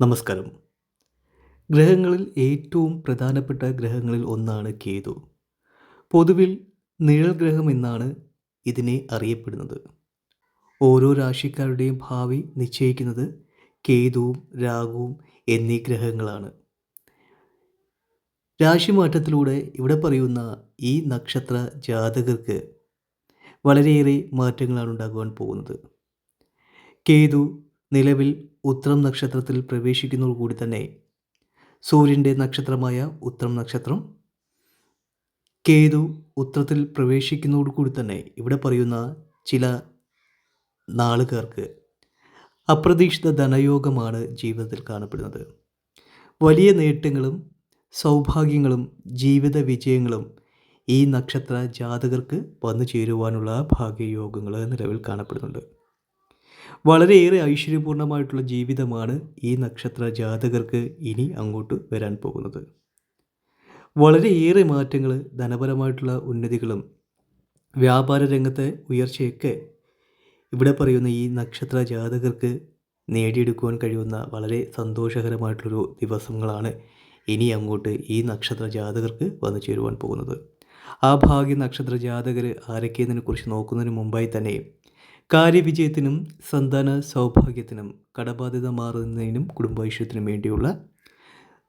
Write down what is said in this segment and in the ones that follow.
നമസ്കാരം. ഗ്രഹങ്ങളിൽ ഏറ്റവും പ്രധാനപ്പെട്ട ഗ്രഹങ്ങളിൽ ഒന്നാണ് കേതു. പൊതുവിൽ നിഴൽ ഗ്രഹം എന്നാണ് ഇതിനെ അറിയപ്പെടുന്നത്. ഓരോ രാശിക്കാരുടെയും ഭാവി നിശ്ചയിക്കുന്നത് കേതുവും രാഹുവും എന്നീ ഗ്രഹങ്ങളാണ്. രാശിമാറ്റത്തിലൂടെ ഇവിടെ പറയുന്ന ഈ നക്ഷത്ര ജാതകർക്ക് വളരെയേറെ മാറ്റങ്ങളാണ് ഉണ്ടാകുവാൻ പോകുന്നത്. കേതു നിലവിൽ ഉത്രം നക്ഷത്രത്തിൽ പ്രവേശിക്കുന്നതോടുകൂടി തന്നെ സൂര്യന്റെ നക്ഷത്രമായ ഉത്രം നക്ഷത്രം കേതു ഉത്രത്തിൽ പ്രവേശിക്കുന്നതോടുകൂടി തന്നെ ഇവിടെ പറയുന്ന ചില നാളുകാർക്ക് അപ്രതീക്ഷിത ധനയോഗമാണ് ജീവിതത്തിൽ കാണപ്പെടുന്നത്. വലിയ നേട്ടങ്ങളും സൗഭാഗ്യങ്ങളും ജീവിത വിജയങ്ങളും ഈ നക്ഷത്ര ജാതകർക്ക് വന്നു ചേരുവാനുള്ള ഭാഗ്യയോഗങ്ങൾ നിലവിൽ കാണപ്പെടുന്നുണ്ട്. വളരെയേറെ ഐശ്വര്യപൂർണമായിട്ടുള്ള ജീവിതമാണ് ഈ നക്ഷത്ര ജാതകർക്ക് ഇനി അങ്ങോട്ട് വരാൻ പോകുന്നത്. വളരെയേറെ മാറ്റങ്ങൾ ധനപരമായിട്ടുള്ള ഉന്നതികളും വ്യാപാര രംഗത്തെ ഉയർച്ചയൊക്കെ ഇവിടെ പറയുന്ന ഈ നക്ഷത്ര ജാതകർക്ക് നേടിയെടുക്കുവാൻ കഴിയുന്ന വളരെ സന്തോഷകരമായിട്ടുള്ളൊരു ദിവസങ്ങളാണ് ഇനി അങ്ങോട്ട് ഈ നക്ഷത്ര ജാതകർക്ക് വന്നു ചേരുവാൻ പോകുന്നത്. ആ ഭാഗ്യ നക്ഷത്ര ജാതകർ ആരൊക്കെയെന്നതിനെക്കുറിച്ച് നോക്കുന്നതിന് മുമ്പായി തന്നെ കാര്യവിജയത്തിനും സന്താന സൗഭാഗ്യത്തിനും കടബാധ്യത മാറുന്നതിനും കുടുംബൈശ്വര്യത്തിനും വേണ്ടിയുള്ള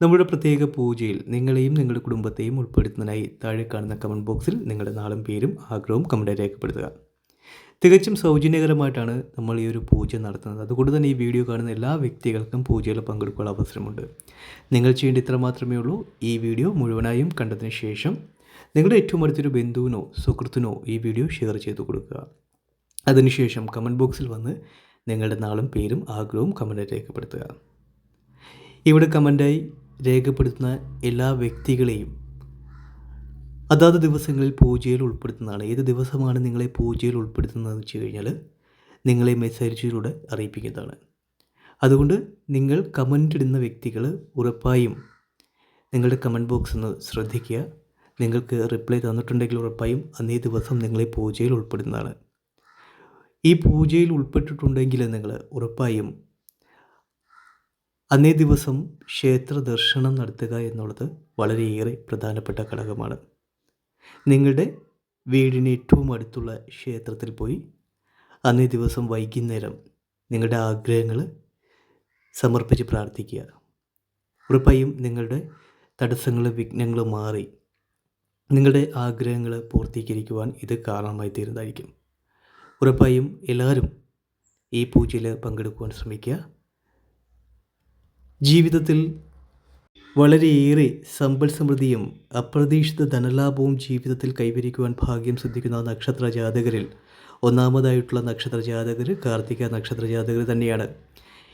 നമ്മുടെ പ്രത്യേക പൂജയിൽ നിങ്ങളെയും നിങ്ങളുടെ കുടുംബത്തെയും ഉൾപ്പെടുത്തുന്നതിനായി താഴെ കാണുന്ന കമന്റ് ബോക്സിൽ നിങ്ങളുടെ നാളും പേരും ആഗ്രഹവും കമന്റായി രേഖപ്പെടുത്തുക. തികച്ചും സൗജന്യകരമായിട്ടാണ് നമ്മൾ ഈ ഒരു പൂജ നടത്തുന്നത്. അതുകൊണ്ട് തന്നെ ഈ വീഡിയോ കാണുന്ന എല്ലാ വ്യക്തികൾക്കും പൂജയിൽ പങ്കെടുക്കാനുള്ള അവസരമുണ്ട്. നിങ്ങൾ ചെയ്യേണ്ട ഇത്ര മാത്രമേ ഉള്ളൂ. ഈ വീഡിയോ മുഴുവനായും കണ്ടതിന് ശേഷം നിങ്ങളുടെ ഏറ്റവും അടുത്തൊരു ബന്ധുവിനോ സുഹൃത്തിനോ ഈ വീഡിയോ ഷെയർ ചെയ്തു കൊടുക്കുക. അതിനുശേഷം കമന്റ് ബോക്സിൽ വന്ന് നിങ്ങളുടെ നാളും പേരും ആഗ്രഹവും കമന്റായി രേഖപ്പെടുത്തുക. ഇവിടെ കമന്റായി രേഖപ്പെടുത്തുന്ന എല്ലാ വ്യക്തികളെയും അതാത് ദിവസങ്ങളിൽ പൂജയിൽ ഉൾപ്പെടുത്തുന്നതാണ്. ഏത് ദിവസമാണ് നിങ്ങളെ പൂജയിൽ ഉൾപ്പെടുത്തുന്നതെന്ന് വെച്ച് കഴിഞ്ഞാൽ നിങ്ങളെ മെസ്സേജിലൂടെ അറിയിപ്പിക്കുന്നതാണ്. അതുകൊണ്ട് നിങ്ങൾ കമന്റ് ഇടുന്ന വ്യക്തികൾ ഉറപ്പായും നിങ്ങളുടെ കമന്റ് ബോക്സ് ഒന്ന് ശ്രദ്ധിക്കുക. നിങ്ങൾക്ക് റിപ്ലൈ തന്നിട്ടുണ്ടെങ്കിൽ ഉറപ്പായും അന്നേ ദിവസം നിങ്ങളെ പൂജയിൽ ഉൾപ്പെടുന്നതാണ്. ഈ പൂജയിൽ ഉൾപ്പെട്ടിട്ടുണ്ടെങ്കിൽ നിങ്ങൾ ഉറപ്പായും അന്നേ ദിവസം ക്ഷേത്ര ദർശനം നടത്തുക എന്നുള്ളത് വളരെയേറെ പ്രധാനപ്പെട്ട ഘടകമാണ്. നിങ്ങളുടെ വീടിന് ഏറ്റവും അടുത്തുള്ള ക്ഷേത്രത്തിൽ പോയി അന്നേ ദിവസം വൈകുന്നേരം നിങ്ങളുടെ ആഗ്രഹങ്ങൾ സമർപ്പിച്ച് പ്രാർത്ഥിക്കുക. ഉറപ്പായും നിങ്ങളുടെ തടസ്സങ്ങളും വിഘ്നങ്ങളും മാറി നിങ്ങളുടെ ആഗ്രഹങ്ങൾ പൂർത്തീകരിക്കുവാൻ ഇത് കാരണമായി തീരുന്നതായിരിക്കും. ഉറപ്പായും എല്ലാവരും ഈ പൂജയിൽ പങ്കെടുക്കുവാൻ ശ്രമിക്കുക. ജീവിതത്തിൽ വളരെയേറെ സമ്പൽ സമൃദ്ധിയും അപ്രതീക്ഷിത ധനലാഭവും ജീവിതത്തിൽ കൈവരിക്കുവാൻ ഭാഗ്യം സിദ്ധിക്കുന്ന നക്ഷത്ര ജാതകരിൽ ഒന്നാമതായിട്ടുള്ള നക്ഷത്ര ജാതകർ കാർത്തിക നക്ഷത്ര ജാതകർ തന്നെയാണ്.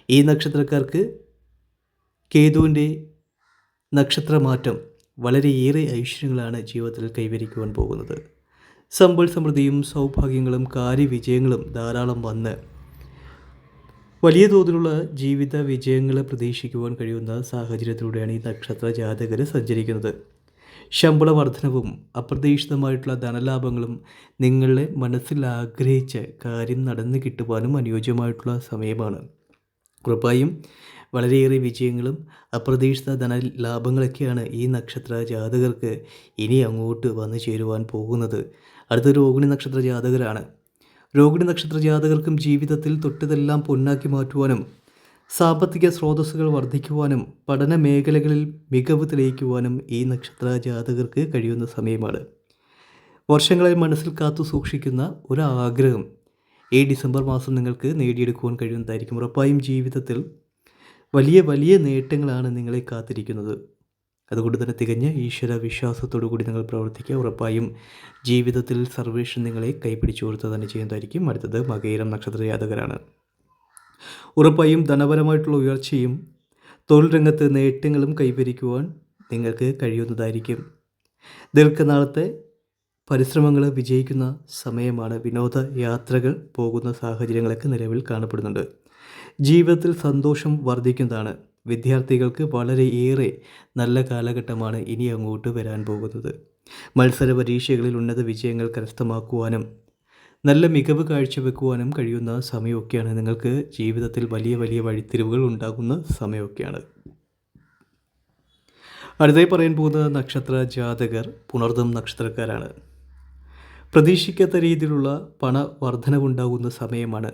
ഈ നക്ഷത്രക്കാർക്ക് കേതുവിന്റെ നക്ഷത്രമാറ്റം വളരെയേറെ ഐശ്വര്യങ്ങളാണ് ജീവിതത്തിൽ കൈവരിക്കുവാൻ പോകുന്നത്. സമ്പൽ സമൃദ്ധിയും സൗഭാഗ്യങ്ങളും കാര്യവിജയങ്ങളും ധാരാളം വന്ന് വലിയ തോതിലുള്ള ജീവിത വിജയങ്ങൾ പ്രതീക്ഷിക്കുവാൻ കഴിയുന്ന സാഹചര്യത്തിലൂടെയാണ് ഈ നക്ഷത്ര ജാതകർ സഞ്ചരിക്കുന്നത്. ശമ്പള വർധനവും അപ്രതീക്ഷിതമായിട്ടുള്ള ധനലാഭങ്ങളും നിങ്ങളെ മനസ്സിൽ ആഗ്രഹിച്ച് കാര്യം നടന്നു കിട്ടുവാനും അനുയോജ്യമായിട്ടുള്ള സമയമാണ്. ഉറപ്പായും വളരെയേറെ വിജയങ്ങളും അപ്രതീക്ഷിത ധനലാഭങ്ങളൊക്കെയാണ് ഈ നക്ഷത്ര ജാതകർക്ക് ഇനി അങ്ങോട്ട് വന്നു ചേരുവാൻ പോകുന്നത്. അടുത്ത രോഹിണി നക്ഷത്ര ജാതകരാണ്. രോഹിണി നക്ഷത്ര ജാതകർക്കും ജീവിതത്തിൽ തൊട്ടതെല്ലാം പൊന്നാക്കി മാറ്റുവാനും സാമ്പത്തിക സ്രോതസ്സുകൾ വർദ്ധിക്കുവാനും പഠന മേഖലകളിൽ മികവ് തെളിയിക്കുവാനും ഈ നക്ഷത്ര ജാതകർക്ക് കഴിയുന്ന സമയമാണ്. വർഷങ്ങളായി മനസ്സിൽ കാത്തു സൂക്ഷിക്കുന്ന ഒരു ആഗ്രഹം ഈ ഡിസംബർ മാസം നിങ്ങൾക്ക് നേടിയെടുക്കുവാൻ കഴിയുന്നതായിരിക്കും. ഉറപ്പായും ജീവിതത്തിൽ വലിയ വലിയ നേട്ടങ്ങളാണ് നിങ്ങളെ കാത്തിരിക്കുന്നത്. അതുകൊണ്ട് തന്നെ തികഞ്ഞ ഈശ്വര വിശ്വാസത്തോടു കൂടി നിങ്ങൾ പ്രവർത്തിക്കുക. ഉറപ്പായും ജീവിതത്തിൽ സർവേഷൻ നിങ്ങളെ കൈപ്പിടിച്ചു കൊടുത്ത് തന്നെ ചെയ്യുന്നതായിരിക്കും. അടുത്തത് മകയിരം നക്ഷത്ര ജാതകരാണ്. ഉറപ്പായും ധനപരമായിട്ടുള്ള ഉയർച്ചയും തൊഴിൽ രംഗത്ത് നേട്ടങ്ങളും കൈവരിക്കുവാൻ നിങ്ങൾക്ക് കഴിയുന്നതായിരിക്കും. ദീർഘനാളത്തെ പരിശ്രമങ്ങൾ വിജയിക്കുന്ന സമയമാണ് വിനോദ യാത്രകൾ പോകുന്ന സാഹചര്യങ്ങളൊക്കെ നിലവിൽ കാണപ്പെടുന്നുണ്ട്. ജീവിതത്തിൽ സന്തോഷം വർദ്ധിക്കുന്നതാണ്. വിദ്യാർത്ഥികൾക്ക് വളരെയേറെ നല്ല കാലഘട്ടമാണ് ഇനി അങ്ങോട്ട് വരാൻ പോകുന്നത്. മത്സര പരീക്ഷകളിൽ ഉന്നത വിജയങ്ങൾ കരസ്ഥമാക്കുവാനും നല്ല മികവ് കാഴ്ചവെക്കുവാനും കഴിയുന്ന സമയമൊക്കെയാണ് നിങ്ങൾക്ക് ജീവിതത്തിൽ വലിയ വലിയ വഴിത്തിരിവുകൾ ഉണ്ടാകുന്ന സമയമൊക്കെയാണ്. അടുത്തായി പറയാൻ പോകുന്ന നക്ഷത്ര ജാതകർ പുണർദം നക്ഷത്രക്കാരാണ്. പ്രതീക്ഷിക്കാത്ത രീതിയിലുള്ള പണ വർധനവുണ്ടാകുന്ന സമയമാണ്.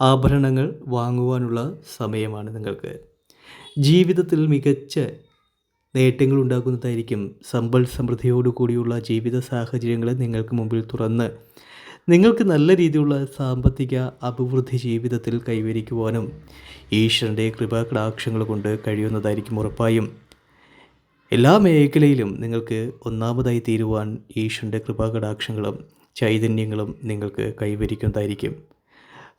ആഭരണങ്ങൾ വാങ്ങുവാനുള്ള സമയമാണ് നിങ്ങൾക്ക്. ജീവിതത്തിൽ മികച്ച നേട്ടങ്ങൾ ഉണ്ടാക്കുന്നതായിരിക്കും സമ്പൽ സമൃദ്ധിയോടു കൂടിയുള്ള ജീവിത സാഹചര്യങ്ങൾ നിങ്ങൾക്ക് മുമ്പിൽ തുറന്ന് നിങ്ങൾക്ക് നല്ല രീതിയിലുള്ള സാമ്പത്തിക അഭിവൃദ്ധി ജീവിതത്തിൽ കൈവരിക്കുവാനും ഈശ്വരന്റെ കൃപാകടാക്ഷങ്ങൾ കൊണ്ട് കഴിയുന്നതായിരിക്കും ഉറപ്പായും. എല്ലാ മേഖലയിലും നിങ്ങൾക്ക് ഒന്നാമതായി തീരുവാൻ ഈശ്വരന്റെ കൃപാകടാക്ഷങ്ങളും ചൈതന്യങ്ങളും നിങ്ങൾക്ക് കൈവരിക്കുന്നതായിരിക്കും.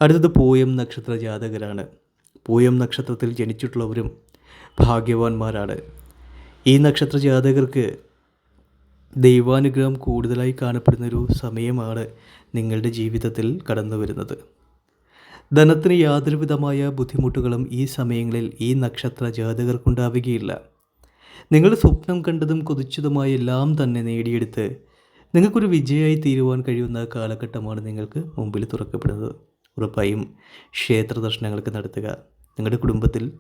അടുത്തത് പൂയം നക്ഷത്ര ജാതകരാണ്. പൂയം നക്ഷത്രത്തിൽ ജനിച്ചിട്ടുള്ളവരും ഭാഗ്യവാന്മാരാണ്. ഈ നക്ഷത്ര ജാതകർക്ക് ദൈവാനുഗ്രഹം കൂടുതലായി കാണപ്പെടുന്നൊരു സമയമാണ് നിങ്ങളുടെ ജീവിതത്തിൽ കടന്നു വരുന്നത് ധനത്തിന് യാതൊരുവിധമായ ബുദ്ധിമുട്ടുകളും ഈ സമയങ്ങളിൽ ഈ നക്ഷത്ര ജാതകർക്കുണ്ടാവുകയില്ല നിങ്ങൾ സ്വപ്നം കണ്ടതും കൊതിച്ചതുമായ എല്ലാം തന്നെ നേടിയെടുത്ത് നിങ്ങൾക്കൊരു വിജയമായി തീരുവാൻ കഴിയുന്ന കാലഘട്ടമാണ് നിങ്ങൾക്ക് മുമ്പിൽ തുറക്കപ്പെടുന്നത്. ഉറപ്പായും ക്ഷേത്ര ദർശനങ്ങൾക്ക് നടത്തുക. നിങ്ങളുടെ കുടുംബത്തിൽ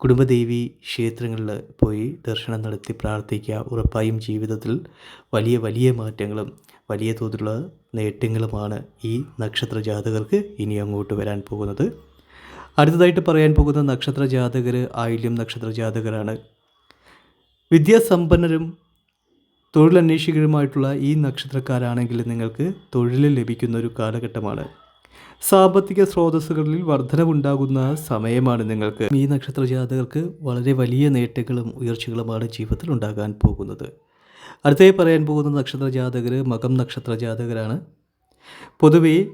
കുടുംബദേവി ക്ഷേത്രങ്ങളിൽ പോയി ദർശനം നടത്തി പ്രാർത്ഥിക്കുക. ഉറപ്പായും ജീവിതത്തിൽ വലിയ വലിയ മാറ്റങ്ങളും വലിയ തോതിലുള്ള നേട്ടങ്ങളുമാണ് ഈ നക്ഷത്ര ജാതകർക്ക് ഇനി അങ്ങോട്ട് വരാൻ പോകുന്നത്. അടുത്തതായിട്ട് പറയാൻ പോകുന്ന നക്ഷത്ര ജാതകർ ആയില്യം നക്ഷത്ര ജാതകരാണ്. വിദ്യാസമ്പന്നരും തൊഴിലന്വേഷികരുമായിട്ടുള്ള ഈ നക്ഷത്രക്കാരാണെങ്കിൽ നിങ്ങൾക്ക് തൊഴിൽ ലഭിക്കുന്ന ഒരു കാലഘട്ടമാണ്. സാമ്പത്തിക സ്രോതസ്സുകളിൽ വർധനവുണ്ടാകുന്ന സമയമാണ് നിങ്ങൾക്ക്. ഈ നക്ഷത്ര ജാതകർക്ക് വളരെ വലിയ നേട്ടങ്ങളും ഉയർച്ചകളുമാണ് ജീവിതത്തിൽ ഉണ്ടാകാൻ പോകുന്നത്. അടുത്തേ പറയാൻ പോകുന്ന നക്ഷത്ര ജാതകർ മകം നക്ഷത്ര ജാതകരാണ് പൊതുവേ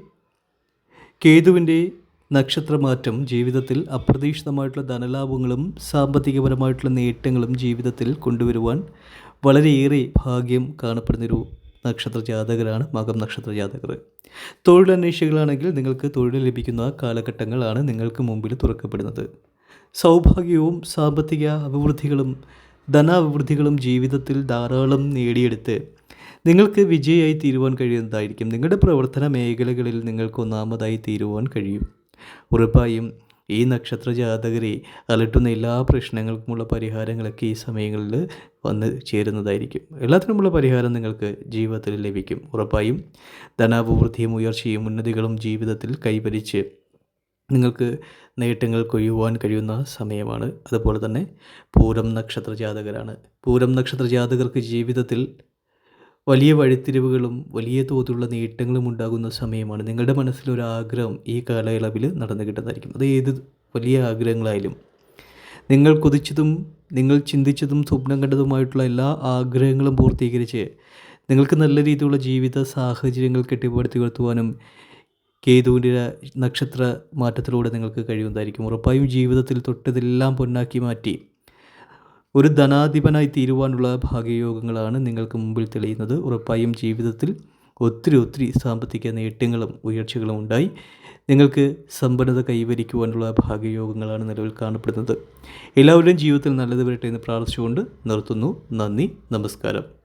കേതുവിന്റെ നക്ഷത്രമാറ്റം ജീവിതത്തിൽ അപ്രതീക്ഷിതമായിട്ടുള്ള ധനലാഭങ്ങളും സാമ്പത്തികപരമായിട്ടുള്ള നേട്ടങ്ങളും ജീവിതത്തിൽ കൊണ്ടുവരുവാൻ വളരെയേറെ ഭാഗ്യം കാണപ്പെടുന്നൊരു നക്ഷത്ര ജാതകരാണ് മകം നക്ഷത്ര ജാതകർ തൊഴിലന്വേഷികളാണെങ്കിൽ നിങ്ങൾക്ക് തൊഴിൽ ലഭിക്കുന്ന കാലഘട്ടങ്ങളാണ് നിങ്ങൾക്ക് മുമ്പിൽ തുറക്കപ്പെടുന്നത്. സൗഭാഗ്യവും സാമ്പത്തിക അഭിവൃദ്ധികളും ധനാഭിവൃദ്ധികളും ജീവിതത്തിൽ ധാരാളം നേടിയെടുത്ത് നിങ്ങൾക്ക് വിജയമായി തീരുവാൻ കഴിയുന്നതായിരിക്കും. നിങ്ങളുടെ പ്രവർത്തന മേഖലകളിൽ നിങ്ങൾക്ക് ഒന്നാമതായി തീരുവാൻ കഴിയും. ഉറപ്പായും ഈ നക്ഷത്ര ജാതകരെ അലട്ടുന്ന എല്ലാ പ്രശ്നങ്ങൾക്കുമുള്ള പരിഹാരങ്ങളൊക്കെ ഈ സമയങ്ങളിൽ വന്ന് ചേരുന്നതായിരിക്കും. എല്ലാത്തിനുമുള്ള പരിഹാരം നിങ്ങൾക്ക് ജീവിതത്തിൽ ലഭിക്കും ഉറപ്പായും. ധനാഭിവൃദ്ധിയും ഉയർച്ചയും ഉന്നതികളും ജീവിതത്തിൽ കൈവരിച്ച് നിങ്ങൾക്ക് നേട്ടങ്ങൾ കൊയ്യുവാൻ കഴിയുന്ന സമയമാണ്. അതുപോലെ തന്നെ പൂരം നക്ഷത്ര ജാതകരാണ്. പൂരം നക്ഷത്ര ജാതകർക്ക് ജീവിതത്തിൽ വലിയ വഴിത്തിരിവുകളും വലിയ തോതിലുള്ള നേട്ടങ്ങളും ഉണ്ടാകുന്ന സമയമാണ് നിങ്ങളുടെ മനസ്സിലൊരാഗ്രഹം ഈ കാലയളവിൽ നടന്നു കിട്ടുന്നതായിരിക്കും. അത് ഏത് വലിയ ആഗ്രഹങ്ങളായാലും നിങ്ങൾ കൊതിച്ചതും നിങ്ങൾ ചിന്തിച്ചതും സ്വപ്നം കണ്ടതുമായിട്ടുള്ള എല്ലാ ആഗ്രഹങ്ങളും പൂർത്തീകരിച്ച് നിങ്ങൾക്ക് നല്ല രീതിയിലുള്ള ജീവിത സാഹചര്യങ്ങൾ കെട്ടിപ്പടുത്തി വരുത്തുവാനും കേതുവിന്റെ നക്ഷത്ര മാറ്റത്തിലൂടെ നിങ്ങൾക്ക് കഴിയുന്നതായിരിക്കും. ഉറപ്പായും ജീവിതത്തിൽ തൊട്ടതെല്ലാം പൊന്നാക്കി മാറ്റി ഒരു ധനാധിപനായി തീരുവാനുള്ള ഭാഗ്യയോഗങ്ങളാണ് നിങ്ങൾക്ക് മുമ്പിൽ തെളിയുന്നത്. ഉറപ്പായും ജീവിതത്തിൽ ഒത്തിരി ഒത്തിരി സാമ്പത്തിക നേട്ടങ്ങളും ഉയർച്ചകളും ഉണ്ടായി. നിങ്ങൾക്ക് സമ്പന്നത കൈവരിക്കുവാനുള്ള ഭാഗ്യയോഗങ്ങളാണ് നിലവിൽ കാണപ്പെടുന്നത്. എല്ലാവരുടെയും ജീവിതത്തിൽ നല്ലത് വരട്ടെ എന്ന് പ്രാർത്ഥിച്ചുകൊണ്ട് നിർത്തുന്നു. നന്ദി. നമസ്കാരം.